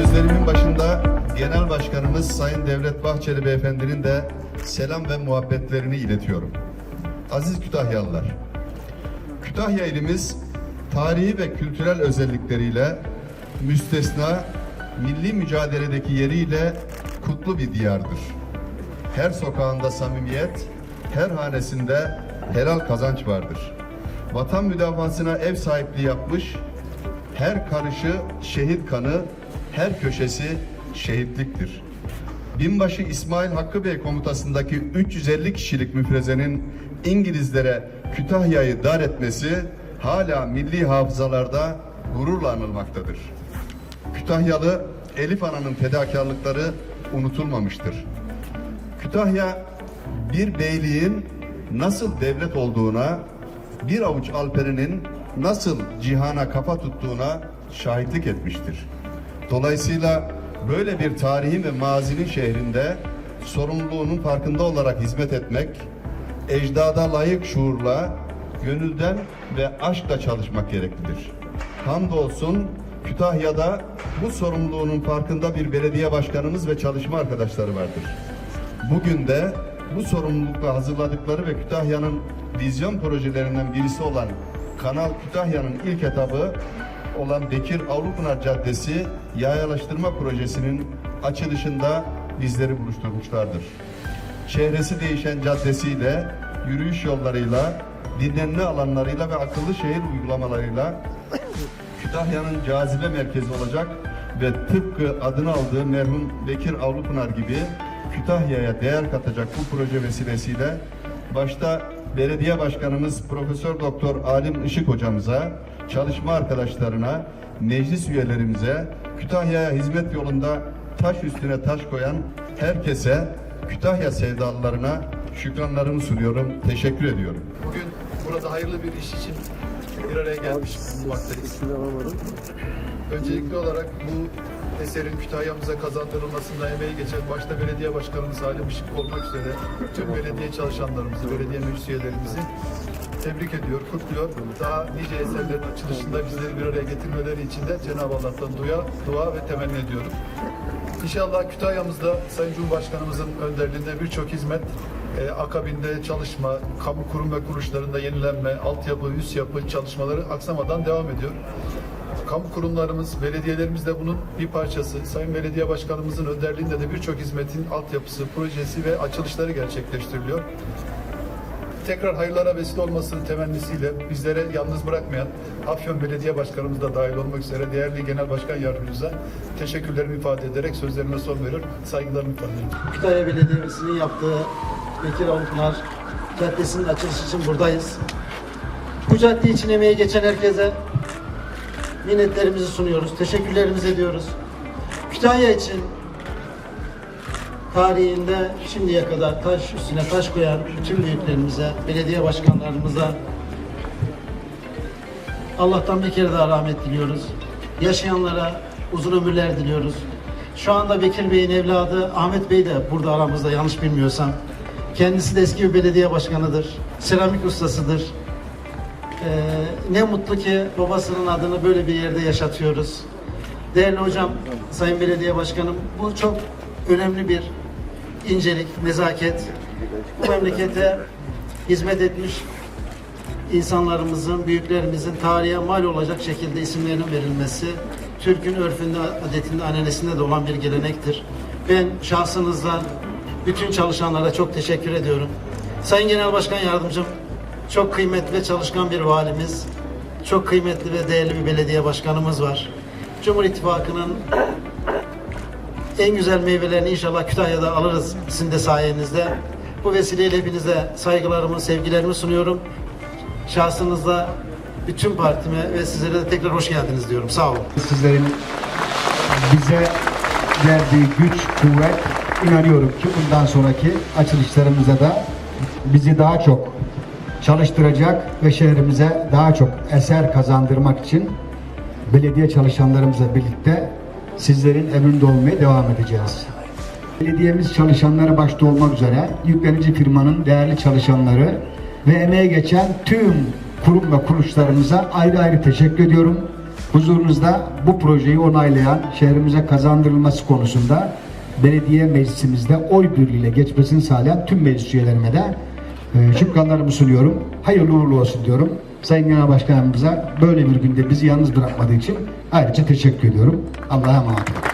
Sözlerimin başında Genel Başkanımız Sayın Devlet Bahçeli Beyefendinin de selam ve muhabbetlerini iletiyorum. Aziz Kütahyalılar, Kütahya ilimiz tarihi ve kültürel özellikleriyle müstesna, milli mücadeledeki yeriyle kutlu bir diyardır. Her sokağında samimiyet, her hanesinde helal kazanç vardır. Vatan müdafasına ev sahipliği yapmış, her karışı şehit kanı, her köşesi şehitliktir. Binbaşı İsmail Hakkı Bey komutasındaki 350 kişilik müfrezenin İngilizlere Kütahya'yı dar etmesi hala milli hafızalarda gururla anılmaktadır. Kütahyalı Elif Ana'nın fedakarlıkları unutulmamıştır. Kütahya bir beyliğin nasıl devlet olduğuna, bir avuç alperinin nasıl cihana kafa tuttuğuna şahitlik etmiştir. Dolayısıyla böyle bir tarihi ve mazinin şehrinde sorumluluğunun farkında olarak hizmet etmek, ecdada layık şuurla, gönülden ve aşkla çalışmak gereklidir. Hamdolsun Kütahya'da bu sorumluluğunun farkında bir belediye başkanımız ve çalışma arkadaşları vardır. Bugün de bu sorumlulukla hazırladıkları ve Kütahya'nın vizyon projelerinden birisi olan Kanal Kütahya'nın ilk etabı olan Bekir Avlupınar Caddesi yayalaştırma projesinin açılışında bizleri buluşturmuşlardır. Çehresi değişen caddesiyle, yürüyüş yollarıyla, dinlenme alanlarıyla ve akıllı şehir uygulamalarıyla Kütahya'nın cazibe merkezi olacak ve tıpkı adını aldığı merhum Bekir Avlupınar gibi Kütahya'ya değer katacak bu proje vesilesiyle başta belediye başkanımız Profesör Doktor Alim Işık hocamıza, çalışma arkadaşlarına, meclis üyelerimize, Kütahya'ya hizmet yolunda taş üstüne taş koyan herkese, Kütahya sevdalılarına şükranlarımı sunuyorum, teşekkür ediyorum. Bugün burada hayırlı bir iş için bir araya gelmiş bulunmaktayız. Öncelikli olarak bu eserin Kütahya'mıza kazandırılmasında emeği geçen başta belediye başkanımız Halim Işık olmak üzere tüm belediye çalışanlarımızı, belediye meclis tebrik ediyor, kutluyor. Daha nice eserlerin açılışında bizleri bir araya getirmeleri için de Cenab-ı Allah'tan dua, dua ve temenni ediyorum. İnşallah Kütahya'mızda Sayın Cumhurbaşkanımızın önderliğinde birçok hizmet, e, akabinde çalışma, kamu kurum ve kuruluşlarında yenilenme, altyapı, üst yapı çalışmaları aksamadan devam ediyor. Kamu kurumlarımız, belediyelerimiz de bunun bir parçası. Sayın Belediye Başkanımızın önderliğinde de birçok hizmetin altyapısı, projesi ve açılışları gerçekleştiriliyor. Tekrar hayırlara vesile olmasının temennisiyle bizlere yalnız bırakmayan Afyon Belediye Başkanımız da dahil olmak üzere değerli Genel Başkan Yardımcımıza teşekkürlerimi ifade ederek sözlerime son veriyor. Saygılarımı ifade ediyorum. Kütahya Belediyesi'nin yaptığı Bekir Avuklar Caddesi'nin açılışı için buradayız. Bu cadde için emeği geçen herkese minnetlerimizi sunuyoruz, teşekkürlerimizi ediyoruz. Kütahya için tarihinde şimdiye kadar taş üstüne taş koyan bütün büyüklerimize, belediye başkanlarımıza Allah'tan bir kere daha rahmet diliyoruz. Yaşayanlara uzun ömürler diliyoruz. Şu anda Bekir Bey'in evladı Ahmet Bey de burada aramızda yanlış bilmiyorsam. Kendisi de eski bir belediye başkanıdır. Seramik ustasıdır. Ee, ne mutlu ki babasının adını böyle bir yerde yaşatıyoruz. Değerli hocam, Sayın Belediye Başkanım, bu çok önemli bir incelik, nezaket. Bu memlekete hizmet etmiş insanlarımızın, büyüklerimizin tarihe mal olacak şekilde isimlerinin verilmesi Türk'ün örfünde, adetinde, ananesinde de olan bir gelenektir. Ben şahsınızdan bütün çalışanlara çok teşekkür ediyorum. Sayın Genel Başkan Yardımcım, çok kıymetli ve çalışkan bir valimiz, çok kıymetli ve değerli bir belediye başkanımız var. Cumhur İttifakı'nın en güzel meyvelerini inşallah Kütahya'da alırız sizin de sayenizde. Bu vesileyle hepinize saygılarımı, sevgilerimi sunuyorum. Şahsınızda bütün partime ve sizlere de tekrar hoş geldiniz diyorum. Sağ olun. sizlerin bize verdiği güç, kuvvet inanıyorum ki bundan sonraki açılışlarımıza da bizi daha çok çalıştıracak ve şehrimize daha çok eser kazandırmak için belediye çalışanlarımızla birlikte sizlerin emrinde olmaya devam edeceğiz. Belediyemiz çalışanları başta olmak üzere yüklenici firmanın değerli çalışanları ve emeğe geçen tüm kurum ve kuruluşlarımıza ayrı ayrı teşekkür ediyorum. Huzurunuzda bu projeyi onaylayan, şehrimize kazandırılması konusunda belediye meclisimizde oy birliğiyle geçmesini sağlayan tüm meclis üyelerime de e, şükranlarımı sunuyorum. Hayırlı uğurlu olsun diyorum. Sayın Genel Başkanımıza böyle bir günde bizi yalnız bırakmadığı için ayrıca teşekkür ediyorum. Allah'a emanet olun.